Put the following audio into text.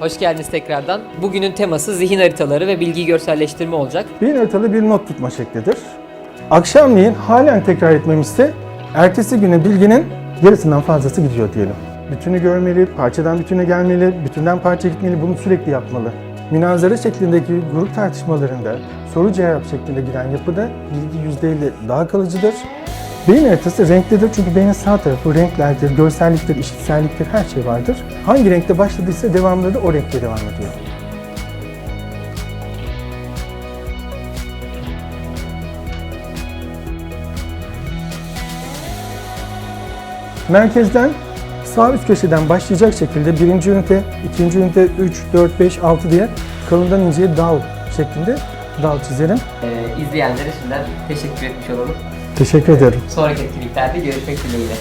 Hoş geldiniz tekrardan. Bugünün teması zihin haritaları ve bilgi görselleştirme olacak. Bir haritalı bir not tutma şeklidir. Akşamleyin halen tekrar etmemizse ertesi güne bilginin yarısından fazlası gidiyor diyelim. Bütünü görmeli, parçadan bütüne gelmeli, bütünden parça gitmeli, bunu sürekli yapmalı. Münazara şeklindeki grup tartışmalarında soru cevap şeklinde giden yapıda bilgi %50 daha kalıcıdır. Beyin haritası renklidir çünkü beynin sağ tarafı renklerdir, görselliktir, işitselliktir, her şey vardır. Hangi renkte başladıysa devamlı da o renkte devam ediyor. Merkezden sağ üst köşeden başlayacak şekilde birinci ünite, ikinci ünite 3, 4, 5, 6 diye kalından inceye dal şeklinde dal çizerim. Ee, izleyenlere şimdiden teşekkür etmiş olalım. Teşekkür ederim. Sonraki etkinliklerde görüşmek dileğiyle.